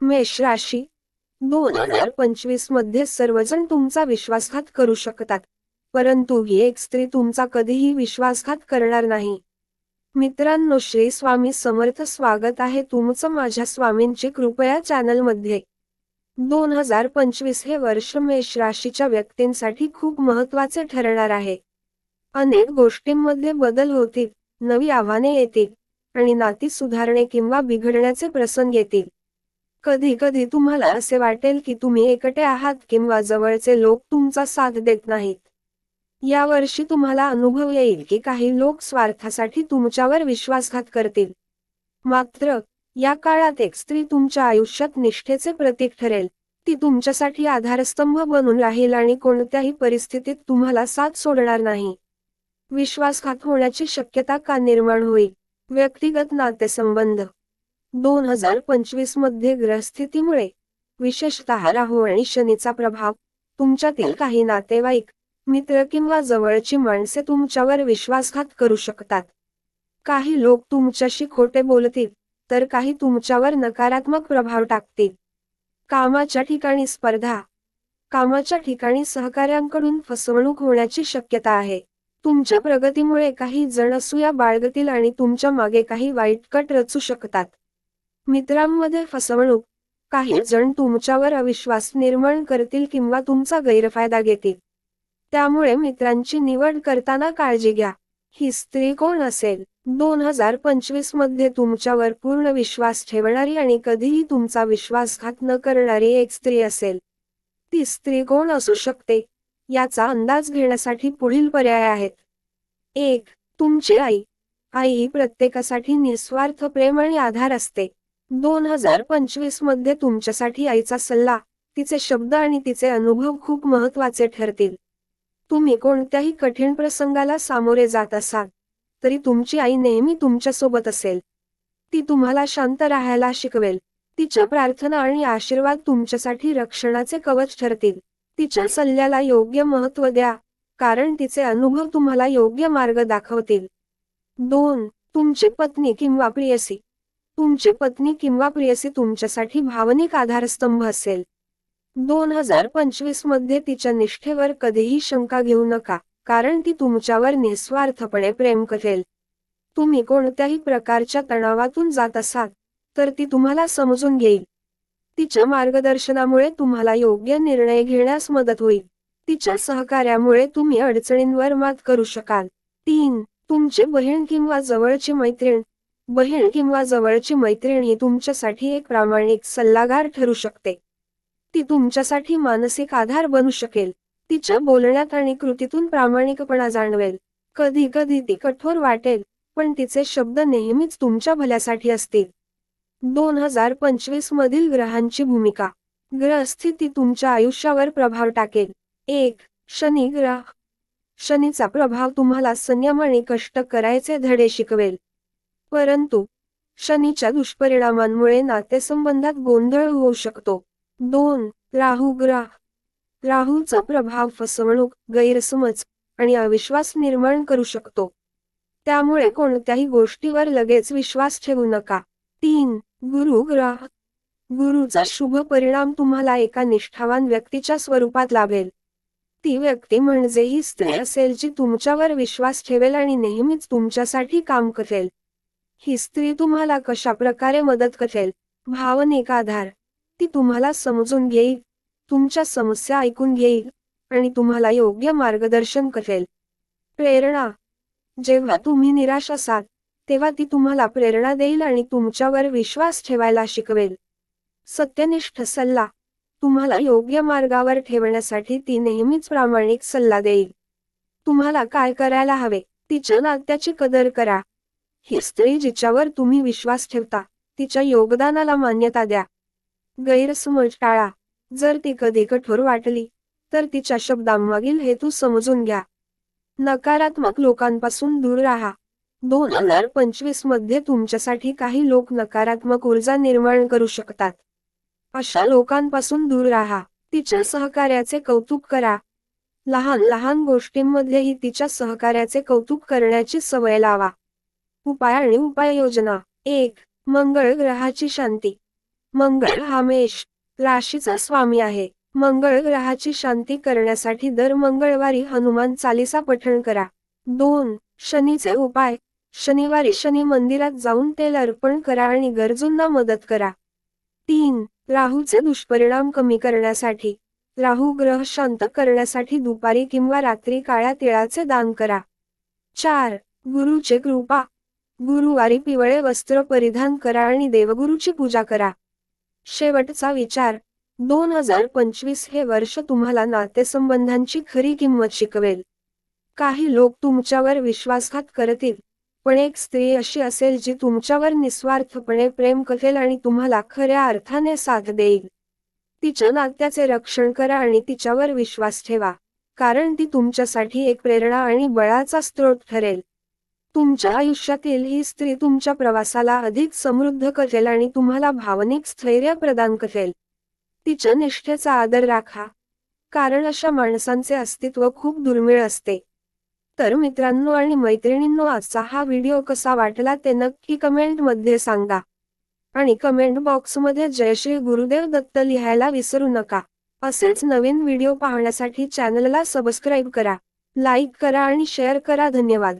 मेष राशी. दोन हजार पंचवीसमध्ये सर्वजण तुमचा विश्वासघात करू शकतात. परंतु ही एक स्त्री तुमचा कधीही विश्वासघात करणार नाही. मित्रांनो श्री स्वामी समर्थ स्वागत आहे तुमचं माझ्या स्वामींची कृपया चॅनलमध्ये दोन हजार पंचवीस हे वर्ष मेष राशीच्या व्यक्तींसाठी खूप महत्त्वाचे ठरणार आहे. अनेक गोष्टींमध्ये बदल होतील नवी आव्हाने येतील आणि नाती सुधारणे किंवा बिघडण्याचे प्रसंग येतील. कधी कधी तुम्हाला असे वाटेल की तुम्ही एकटे आहात किंवा जवळचे लोक तुमचा साथ देत नाहीत. या वर्षी तुम्हाला अनुभव येईल की काही लोक स्वार्थासाठी तुमच्यावर विश्वासघात करतील. मात्र या काळात एक स्त्री तुमच्या आयुष्यात निष्ठेचे प्रतीक ठरेल. ती तुमच्यासाठी आधारस्तंभ बनून राहील आणि कोणत्याही परिस्थितीत तुम्हाला साथ सोडणार नाही. विश्वासघात होण्याची शक्यता का निर्माण होईल? व्यक्तिगत नातेसंबंध दोन हजार पंचवीसमध्ये ग्रहस्थितीमुळे विशेषतः राहू आणि शनीचा प्रभाव तुमच्यातील काही नातेवाईक मित्र किंवा जवळची माणसे तुमच्यावर विश्वासघात करू शकतात. काही लोक तुमच्याशी खोटे बोलतील तर काही तुमच्यावर नकारात्मक प्रभाव टाकतील. कामाच्या ठिकाणी स्पर्धा कामाच्या ठिकाणी सहकाऱ्यांकडून फसवणूक होण्याची शक्यता आहे. तुमच्या प्रगतीमुळे काही जण असूया बाळगतील आणि तुमच्या मागे काही वाईट कट रचू शकतात. मित्रांमध्ये फसवणूक. काही जण तुमच्यावर अविश्वास निर्माण करतील किंवा तुमचा गैरफायदा घेतील. त्यामुळे मित्रांची निवड करताना काळजी घ्या. ही स्त्री कोण असेल? दोन हजार पंचवीसमध्ये तुमच्यावर पूर्ण विश्वास ठेवणारी आणि कधीही तुमचा विश्वासघात न करणारी एक स्त्री असेल. ती स्त्री कोण असू शकते? याचा अंदाज घेण्यासाठी पुढील पर्याय आहेत. एक तुमची आई. आई ही प्रत्येकासाठी निस्वार्थ प्रेम आणि आधार असते. दोन हजार पंचवीसमध्ये तुमच्यासाठी आईचा सल्ला तिचे शब्द आणि तिचे अनुभव खूप महत्त्वाचे ठरतील. तुम्ही कोणत्याही कठीण प्रसंगाला सामोरे जात असाल तरी तुमची आई नेहमी तुमच्यासोबत असेल. ती तुम्हाला शांत राहायला शिकवेल. तिच्या प्रार्थना आणि आशीर्वाद तुमच्यासाठी रक्षणाचे कवच ठरतील. तिच्या सल्ल्याला योग्य महत्त्व द्या कारण तिचे अनुभव तुम्हाला योग्य मार्ग दाखवतील. दोन तुमची पत्नी किंवा प्रियसी. तुमची पत्नी किंवा प्रियसी तुमच्यासाठी भावनिक आधारस्तंभ असेल. दोन हजार पंचवीसमध्ये तिच्या निष्ठेवर कधीही शंका घेऊ नका कारण ती तुमच्यावर निस्वार्थपणे प्रेम करेल. तुम्ही कोणत्याही प्रकारच्या तणावातून जात असाल तर ती तुम्हाला समजून घेईल. तिच्या मार्गदर्शनामुळे तुम्हाला योग्य निर्णय घेण्यास मदत होईल. तिच्या सहकार्यामुळे तुम्ही अडचणींवर मात करू शकाल. तीन तुमची बहीण किंवा जवळची मैत्रीण बहीण किंवा जवळची मैत्रीण ही तुमच्यासाठी एक प्रामाणिक सल्लागार ठरू शकते. ती तुमच्यासाठी मानसिक आधार बनू शकेल. तिच्या बोलण्यात आणि कृतीतून प्रामाणिकपणा जाणवेल. कधी कधी ती कठोर वाटेल पण तिचे शब्द नेहमीच तुमच्या भल्यासाठी असतील. दोन हजार पंचवीस मधील ग्रहांची भूमिका. ग्रहस्थिती तुमच्या आयुष्यावर प्रभाव टाकेल. एक शनी ग्रह. शनीचा प्रभाव तुम्हाला संयम आणि कष्ट करायचे धडे शिकवेल. परंतु शनीच्या दुष्परिणामांमुळे नातेसंबंधात गोंधळ होऊ शकतो. दोन राहू ग्रह. राहूचा प्रभाव फसवणूक गैरसमज आणि अविश्वास निर्माण करू शकतो. त्यामुळे कोणत्याही गोष्टीवर लगेच विश्वास ठेवू नका. तीन गुरु ग्रह. गुरुचा शुभ परिणाम तुम्हाला एका निष्ठावान व्यक्तीच्या स्वरूपात लाभेल. ती व्यक्ती म्हणजे ही स्त्री असेल जी तुमच्यावर विश्वास ठेवेल आणि नेहमीच तुमच्यासाठी काम करेल. ही स्त्री तुम्हाला कशा प्रकारे मदत करेल? भावनिक आधार. ती तुम्हाला समजून घेईल तुमच्या समस्या ऐकून घेईल आणि तुम्हाला योग्य मार्गदर्शन करेल. प्रेरणा. जेव्हा तुम्ही निराश असाल तेव्हा ती तुम्हाला प्रेरणा देईल आणि तुमच्यावर विश्वास ठेवायला शिकवेल. सत्यनिष्ठ सल्ला. तुम्हाला योग्य मार्गावर ठेवण्यासाठी ती नेहमीच प्रामाणिक सल्ला देईल. तुम्हाला काय करायला हवे? तिच्या नात्याची कदर करा. ही स्त्री जिच्यावर तुम्ही विश्वास ठेवता तिच्या योगदानाला मान्यता द्या. गैरसमज टाळा. जर ती कधी कठोर वाटली तर तिच्या शब्दांमागील हेतू समजून घ्या. नकारात्मक लोकांपासून दूर राहा. दोन हजार पंचवीसमध्ये तुमच्यासाठी काही लोक नकारात्मक ऊर्जा निर्माण करू शकतात. अशा लोकांपासून दूर राहा. तिच्या सहकार्याचे कौतुक करा. लहान लहान गोष्टींमध्येही तिच्या सहकार्याचे कौतुक करण्याची सवय लावा. उपाय आणि उपाययोजना. एक मंगळ ग्रहाची शांती. मंगळ हा मेष राशीचा स्वामी आहे. मंगळ ग्रहाची शांती करण्यासाठी दर मंगळवारी हनुमान चालिसा पठण करा. दोन शनीचे उपाय. शनिवारी शनी मंदिरात जाऊन तेल अर्पण करा आणि गरजूंना मदत करा. तीन राहूचे दुष्परिणाम कमी करण्यासाठी. राहू ग्रह शांत करण्यासाठी दुपारी किंवा रात्री काळ्या तिळाचे दान करा. चार गुरुचे कृपा. गुरुवारी पिवळे वस्त्र परिधान करा आणि देवगुरुची पूजा करा. शेवटचा विचार. दोन हजार पंचवीस हे वर्ष तुम्हाला नातेसंबंधांची खरी किंमत शिकवेल. काही लोक तुमच्यावर विश्वासघात करतील पण एक स्त्री अशी असेल जी तुमच्यावर निस्वार्थपणे प्रेम करेल आणि तुम्हाला खऱ्या अर्थाने साथ देईल. तिच्या नात्याचे रक्षण करा आणि तिच्यावर विश्वास ठेवा कारण ती तुमच्यासाठी एक प्रेरणा आणि बळाचा स्रोत ठरेल. तुमच्या आयुष्यातील ही स्त्री तुमच्या प्रवासाला अधिक समृद्ध करेल आणि तुम्हाला भावनिक स्थैर्य प्रदान करेल. तिच्या निष्ठेचा आदर राखा. कारण अशा माणसांचे अस्तित्व खूप दुर्मिळ असते. तर मित्रांनो आणि मैत्रिणींनो आजचा हा व्हिडिओ कसा वाटला ते नक्की कमेंटमध्ये सांगा. आणि कमेंट बॉक्समध्ये जय श्री गुरुदेव दत्त लिहायला विसरू नका. असेच नवीन व्हिडिओ पाहण्यासाठी चॅनलला सबस्क्राईब करा. लाईक करा आणि शेअर करा. धन्यवाद.